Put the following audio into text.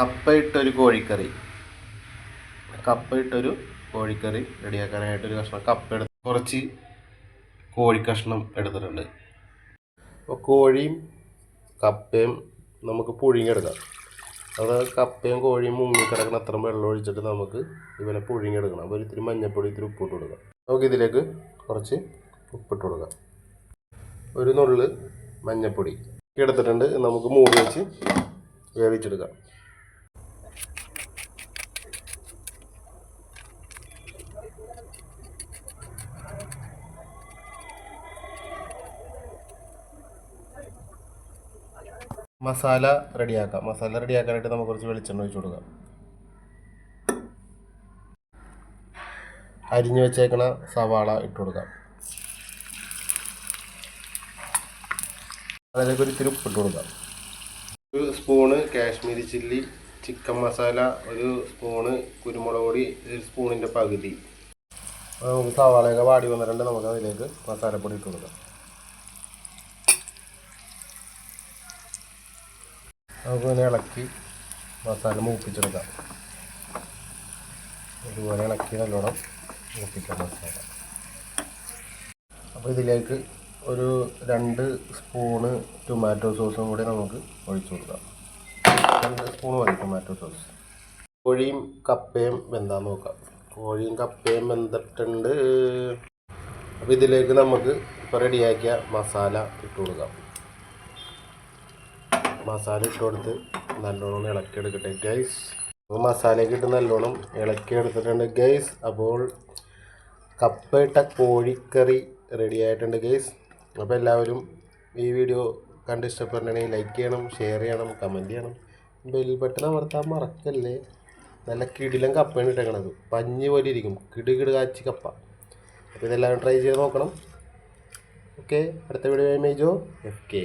കപ്പ ഇട്ടൊരു കോഴിക്കറി. കപ്പയിട്ടൊരു കോഴിക്കറി റെഡിയാക്കാനായിട്ടൊരു കഷ്ണം കപ്പ എടുത്ത് കുറച്ച് കോഴിക്കഷ്ണം എടുത്തിട്ടുണ്ട്. അപ്പോൾ കോഴിയും കപ്പയും നമുക്ക് പുഴുങ്ങിയെടുക്കാം. അത് കപ്പയും കോഴിയും മുങ്ങിക്കിടക്കുന്ന അത്ര വെള്ളം ഒഴിച്ചിട്ട് നമുക്ക് ഇവനെ പുഴുങ്ങിയെടുക്കണം. അപ്പോൾ ഇത്തിരി മഞ്ഞൾപ്പൊടി ഇത്തിരി ഉപ്പിട്ട് കൊടുക്കാം. നമുക്ക് ഇതിലേക്ക് കുറച്ച് ഉപ്പിട്ട് കൊടുക്കാം. ഒരു നുള്ള് മഞ്ഞൾപ്പൊടി എടുത്തിട്ടുണ്ട്. നമുക്ക് മൂടി വെച്ച് വേവിച്ചെടുക്കാം. മസാല റെഡിയാക്കാം. മസാല റെഡിയാക്കാനായിട്ട് നമുക്ക് കുറച്ച് വെളിച്ചെണ്ണ ഒഴിച്ച് കൊടുക്കാം. അരിഞ്ഞു വെച്ചേക്കണ സവാള ഇട്ട് കൊടുക്കാം. അതിലേക്ക് ഒരു ഇത്തിരി ഉപ്പിട്ട് കൊടുക്കാം. ഒരു spoon Kashmiri chilli chicken masala ഒരു സ്പൂണ് കുരുമുളക് പൊടി ഒരു സ്പൂണിന്റെ പകുതി. നമുക്ക് സവാളയൊക്കെ വാടി വന്നിട്ടുണ്ട്. നമുക്ക് അതിലേക്ക് മസാലപ്പൊടി ഇട്ട് കൊടുക്കാം. ഇങ്ങനെ ഇളക്കി മസാല മൂപ്പിച്ചെടുക്കാം. ഇതുപോലെ ഇളക്കി നല്ലോണം മൂപ്പിക്കാം മസാല. അപ്പോൾ ഇതിലേക്ക് ഒരു രണ്ട് സ്പൂണ് ടൊമാറ്റോ സോസും കൂടി നമുക്ക് ഒഴിച്ചു കൊടുക്കാം. രണ്ട് സ്പൂൺ മതി ടൊമാറ്റോ സോസ് കോഴിയും കപ്പയും വെന്താൻ നോക്കാം. കോഴിയും കപ്പയും വെന്തിട്ടുണ്ട്. അപ്പോൾ ഇതിലേക്ക് നമുക്ക് ഇപ്പോൾ റെഡിയാക്കിയ മസാല ഇട്ട് കൊടുക്കാം. മസാല ഇട്ട് കൊടുത്ത് നല്ലോണം ഇളക്കിയെടുക്കട്ടെ ഗൈസ് അപ്പോൾ മസാലയൊക്കെ ഇട്ട് നല്ലോണം ഇളക്കി എടുത്തിട്ടുണ്ട് ഗൈസ് അപ്പോൾ കപ്പയിട്ട കോഴിക്കറി റെഡി ആയിട്ടുണ്ട് ഗൈസ് അപ്പോൾ എല്ലാവരും ഈ വീഡിയോ കണ്ട് ഇഷ്ടപ്പെടണമെങ്കിൽ ലൈക്ക് ചെയ്യണം ഷെയർ ചെയ്യണം കമന്റ് ചെയ്യണം. ബെൽ ബട്ടൺ അമർത്താൻ മറക്കല്ലേ? നല്ല കിടിലം കപ്പയാണ് ഇട്ടേക്കണത്. പഞ്ഞ് പോലെ ഇരിക്കും. കിടുകിട് കാച്ചി കപ്പ. അപ്പോൾ ഇതെല്ലാവരും ട്രൈ ചെയ്ത് നോക്കണം. ഓക്കെ അടുത്ത വീഡിയോ ഇമേജോ എഫ് കെ